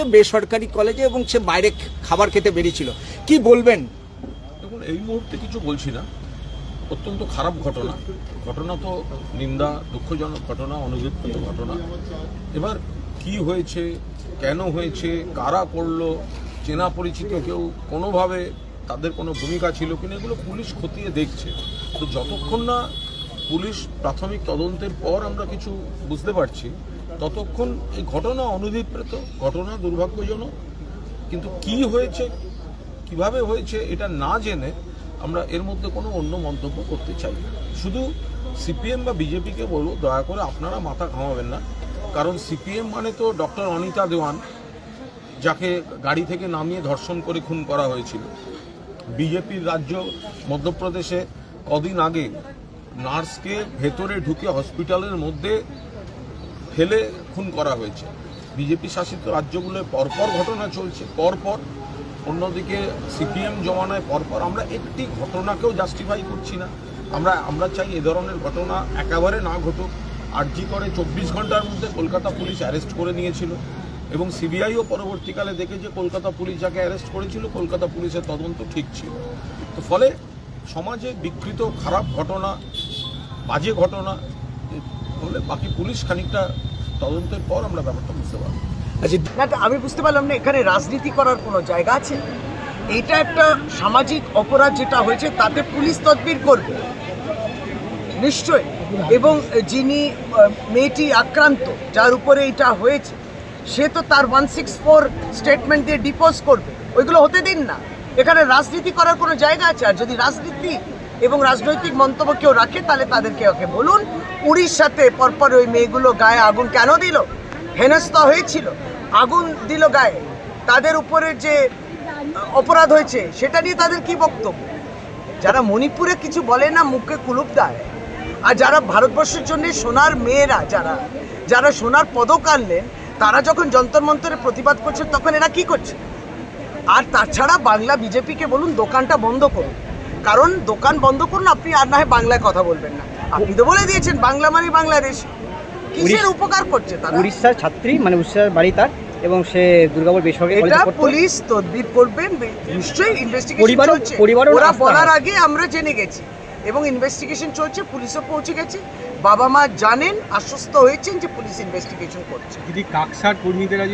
যে বেসরকারি কলেজে এবং সে বাইরে খাবার খেতে বেরিয়েছিল। কি বলবেন? দেখুন, এই মুহূর্তে কিছু বলছি না। অত্যন্ত খারাপ ঘটনা। ঘটনা তো নিন্দা, দুঃখজনক ঘটনা অনুবিপ্ত ঘটনা। এবার কি হয়েছে, কেন হয়েছে, কারা করল, চেনা পরিচিত কেউ কোনোভাবে তাদের কোনো ভূমিকা ছিল কিনা, এগুলো পুলিশ খতিয়ে দেখছে। তো যতক্ষণ না পুলিশ প্রাথমিক তদন্তের পর আমরা কিছু বুঝতে পারছি ততক্ষণ এই ঘটনা অনুবিপ্রেত ঘটনা দুর্ভাগ্যজনক, কিন্তু কি হয়েছে, কীভাবে হয়েছে এটা না জেনে আমরা এর মধ্যে কোনো অন্য মন্তব্য করতে চাই শুধু সিপিএম বা বিজেপিকে বলব, দয়া করে আপনারা মাথা ঘামাবেন না। কারণ সিপিএম মানে তো ডক্টর অনিতা দেওয়ান, যাকে গাড়ি থেকে নামিয়ে ধর্ষণ করে খুন করা হয়েছিল। বিজেপির রাজ্য মধ্যপ্রদেশে কদিন আগে নার্সকে ভেতরে ঢুকে হসপিটালের মধ্যে ফেলে খুন করা হয়েছে। বিজেপি শাসিত রাজ্যগুলোয় পরপর ঘটনা চলছে, পরপর। অন্যদিকে সিপিএম জমানায় পরপর আমরা একটি ঘটনাকেও জাস্টিফাই করছি না। আমরা আমরা চাই এ ধরনের ঘটনা একেবারে না ঘটুক। আরজি করে চব্বিশ ঘণ্টার মধ্যে কলকাতা পুলিশ অ্যারেস্ট করে নিয়েছিল এবং সিবিআইও পরবর্তীকালে দেখে যে কলকাতা পুলিশ যাকে অ্যারেস্ট করেছিল, কলকাতা পুলিশের তদন্ত ঠিক ছিল। তো ফলে সমাজে বিকৃত, খারাপ ঘটনা, বাজে ঘটনা বাকি পুলিশ খানিকটা তদন্তের পর আমরা ব্যাপারটা বুঝতে পারব। আচ্ছা আমি বুঝতে পারলাম না, এখানে রাজনীতি করার কোনো জায়গা আছে? এটা একটা সামাজিক অপরাধ যেটা হয়েছে, তাতে পুলিশ তদবির করবে। নিশ্চয় এবং যিনি মেয়েটি আক্রান্ত, যার উপরে এটা হয়েছে, সে তো তার ওয়ান সিক্স ফোর স্টেটমেন্ট দিয়ে ডিপোজ করবে। ওইগুলো হতে দিন না। এখানে রাজনীতি করার কোনো জায়গা আছে? আর যদি রাজনীতি এবং রাজনৈতিক মন্তব্য কেউ রাখে, তাহলে তাদেরকে ওকে বলুন। উড়িষ্যাতে পরপর ওই মেয়েগুলো গায়ে আগুন কেন দিল? হেনস্থা হয়েছিল। আগুন দিল গায়ে। তাদের উপরে যে অপরাধ হয়েছে, সেটা নিয়ে তাদের কি বক্তব্য? যারা মণিপুরে কিছু বলে না, মুখে কুলুপ দেয়। আর যারা ভারতবর্ষের জন্য সোনার মেয়েরা, যারা যারা সোনার পদক আনলেন, তারা যখন যন্তর মন্তরে প্রতিবাদ করছে, তখন এরা কি করছে? আর তাছাড়া বাংলা বিজেপিকে বলুন, দোকানটা বন্ধ করুন। কারণ দোকান বন্ধ করুন আপনি আর না হয় বাংলায় কথা বলবেন না। আপনি তো বলে দিয়েছেন বাংলা মানে বাংলাদেশ। কিসের উপকার করছে তারা? উড়িষ্যার ছাত্রী মানে উড়িষ্যার বাড়ি তার এবং সে দুর্গাপুর বেসরকারি এটা পুলিশ তদবির করবেন নিশ্চয়ই ইনভেস্টিগেশন চলছে। ওরা বলার আগে আমরা জেনে গেছি এবং ইনভেস্টিগেশন চলছে পুলিশও পৌঁছে গেছে। বাবা মা জানেন আশ্বস্ত হয়েছেন যে পুলিশ ইনভেস্টিগেশন করছে। দিদি কাকসার কর্মীদের আজ